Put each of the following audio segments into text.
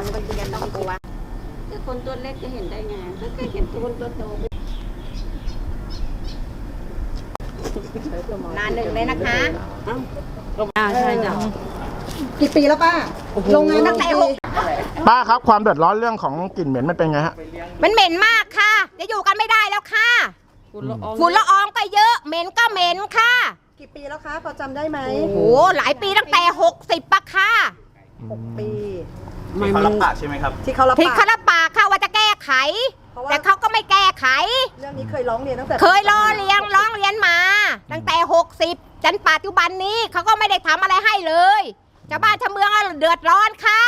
กันบางทีจะต้องกลัวแต่คนตัวเล็กจะเห็นได้ไงถ้าเคยเห็นคนตัวโตนานหนึ่งเลยนะคะอ่าใช่จ้ะกี่ปีแล้วป้าโรงงานตั้งแต่หกป้าครับ ความเดือดร้อนเรื่องของกลิ่นเหม็นมันเป็นไงฮะ มันเหม็นมากค่ะ จะอยู่กันไม่ได้แล้วค่ะ ฝุ่นละอองฝุ่นละอองก็เยอะ เหม็นก็เหม็นค่ะ กี่ปีแล้วคะ พอจำได้ไหมโอ้โห หลายปีตั้งแต่60ปะค่ะ หกปี ไม่เขามัรันบปากใช่ไหมครับ ที่เขารับที่ปากเขารับปากค่ะว่าจะแก้ไข เพราะว่า แต่เขาก็ไม่แก้ไข เรื่องนี้เคยร้องเรียนตั้งแต่เคยรอเรียงร้องเรียนมา ตั้งแต่ 60จนปัจจุบันนี้เขาก็ไม่ได้ทำอะไรให้เลยชาวบ้านชาวเมืองอะเดือดร้อนค่ะ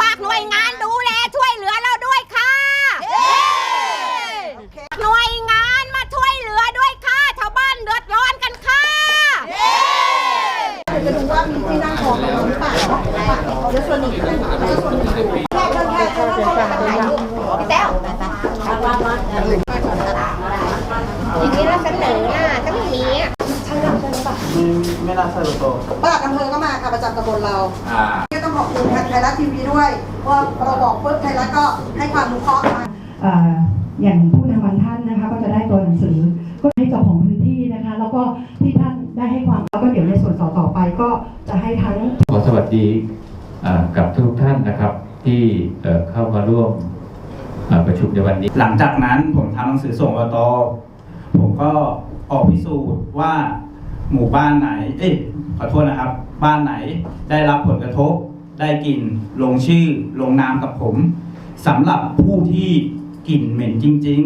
ฝากหน่วยงานดูแลช่วยเหลือเราด้วยค่ะหน่วยงานมาช่วยเหลือด้วยค่ะชาวบ้านเดือดร้อนกันค่ะเดี๋ยวจะดูว่ามีที่นั่งของเราหรือเปล่าเดี๋ยวส่วนหนึ่งเดี๋ยวส่วนหนึ่งแค่แค่แค่แค่แค่ ถ่ายรูปพี่แต้ว ทีนี้เราเสนอน่ะถ้าไม่มีอะไม่น่าใช่โลโก้ป้าอำเภอก็มาค่ะประจำตำบลเราอ่าก็ต้องขอบคุณไทยรัฐทีวีด้วยว่าเราบอกปุ๊บไทยรัฐก็ให้ความรู้เคราะห์มาอย่างผู้นำบางท่านนะคะ ก็จะได้ตัวหนังสือก็ให้เจ้าของพื้นที่นะคะ แล้วก็ที่ท่านได้ให้ความแล้วก็เดี๋ยวในส่วนต่อต่อไปก็จะให้ทั้งขอสวัสดีกับทุกท่านนะครับที่เข้ามาร่วม ประชุมในวันนี้ หลังจากนั้นผมทำหนังสือส่งอบตผมก็ออกพิสูจน์ว่าหมู่บ้านไหน เอ้ยขอโทษนะครับ บ้านไหนได้รับผลกระทบ ได้กลิ่นลงชื่อลงนามกับผมสำหรับผู้ที่กลิ่นเหม็นจริง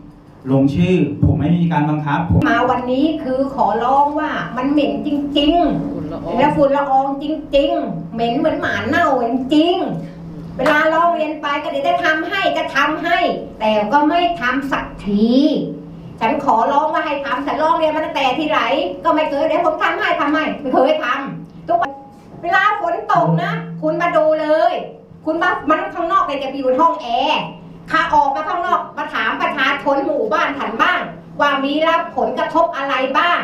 ๆ ลงชื่อผมไม่มีการบังคับผมมาวันนี้คือขอร้องว่ามันเหม็นจริงฝุ่นละออๆงแล้วฝุ่นละอองจริง ๆ เหม็นเหมือนหมาเน่าจริงๆ เวลาเร้องเรียนไปก็เดี๋ยวจะทำให้จะทำให้ แต่ก็ไม่ทำสักที ฉันขอร้องว่าให้ทำฉันร้องเรียนมาตั้งแต่ที่ไหนก็ไม่เคยเดี๋ยวผมทำให้ทำให้ไม่เคยทำทุกวันเวลาฝนตกนะ คุณมาดูเลย คุณมามันข้างนอกเลยจะไปอยู่ห้องแอร์ข้าออกมาข้างนอกมาถามประชาชนหมู่บ้านฉันบ้าง ว่ามีรับผลกระทบอะไรบ้าง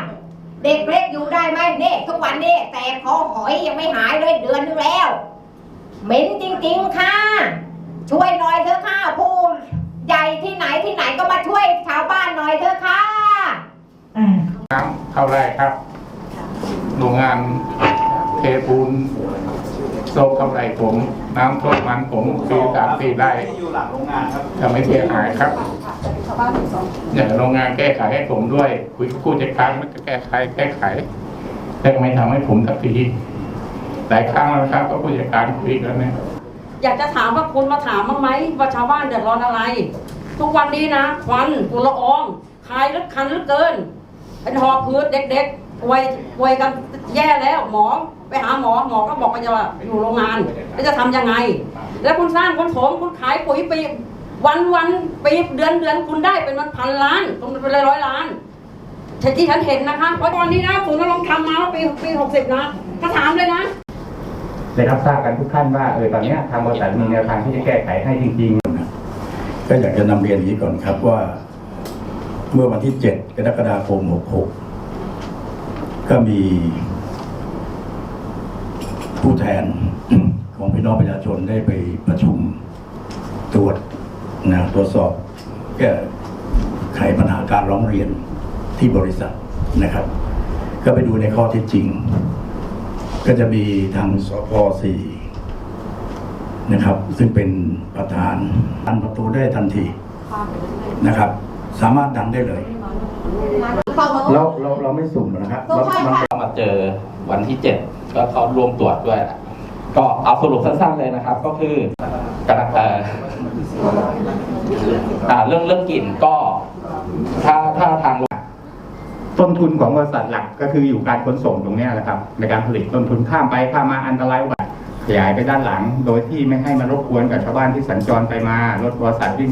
เด็กเล็กอยู่ได้ไหมเนี่ยทุกวันเนี้แต่คอหอยยังไม่หายเลยเดือนนึงแล้ว เหม็นจริง ๆ ค่ะ ช่วยหน่อยเถอะค่ะผู้ใหญ่ที่ไหนที่ไหนก็มาช่วยชาวบ้านหน่อยเถอะค่ะอ่าน้ำเข้าแรกครับโรงงานเทปูนโซกเข้าไรผม น้ำท่วมมันผมปีสามสี่ไร่ที่อยู่หลังโรงงานครับจะไม่เสียหายครับชาวบ้านถึงสองอย่างโรงงานแก้ไขให้ผมด้วย คุยกับผู้จัดการมันจะแก้ไขแก้ไข แต่ไม่ทำให้ผมสักที หลายครั้งแล้วครับก็ผู้จัดการคุยกันนะอยากจะถามว่าคุณมาถามบ้างไหมว่าชาวบ้านเดือดร้อนอะไร ทุกวันนี้นะควันฝุ่นละอองคายลึกคันลึกเกิน เป็นหอบพืชเด็กๆป่วยป่วยกันแย่แล้วหมอไปหาหมอหมอก็บอกว่าจะอยู่โรงงานแล้วจะทำยังไง แล้วคุณสร้างคุณโถมคุณขายปุ๋ยปีวันวันปีเดือนเดือนคุณได้เป็นมันพันล้านเป็นร้อยล้านที่ฉันเห็นนะคะเพราะตอนนี้นะผมก็ลองทำมาแล้วปีปีหกสิบนะถ้าถามเลยนะ ได้รับทราบกันทุกท่านว่าเออตอนนี้ทางบริษัทมีแนวทางที่จะแก้ไขให้จริงๆ ก็อยากจะนำเรียนอย่างนี้ก่อนครับว่า เมื่อวันที่ 7 กรกฎาคม 66 ก็มี ผู้แทนของพี่น้องประชาชนได้ไปประชุมตรวจนะตรวจสอบแก้ไขปัญหาการร้องเรียนที่บริษัทนะครับ ก็ไปดูในข้อเท็จจริง ก็จะมีทางสพสี่นะครับ ซึ่งเป็นประธานดันประตูได้ทันทีนะครับ สามารถดันได้เลย เราเราเราไม่สุ่มนะครับเรามันก็มาเจอวันที่เจ็ดก็เขารวมตรวจด้วย ก็เอาสรุปสั้นๆเลยนะครับ ก็คือกระเอ่ออ่าเรื่องเรื่องกลิ่นก็ ถ้าถ้าทาง ต้น ทุนของบริษัทหลักก็คืออยู่การขนส่งตรงนี้แหละครับ ในการผลิตต้นทุนข้ามไปข้ามมาอันตรายอุบัติขยายไปด้านหลัง โดยที่ไม่ให้มารบกวนกับชาวบ้านที่สัญจรไปมารถบริษัทวิ่ง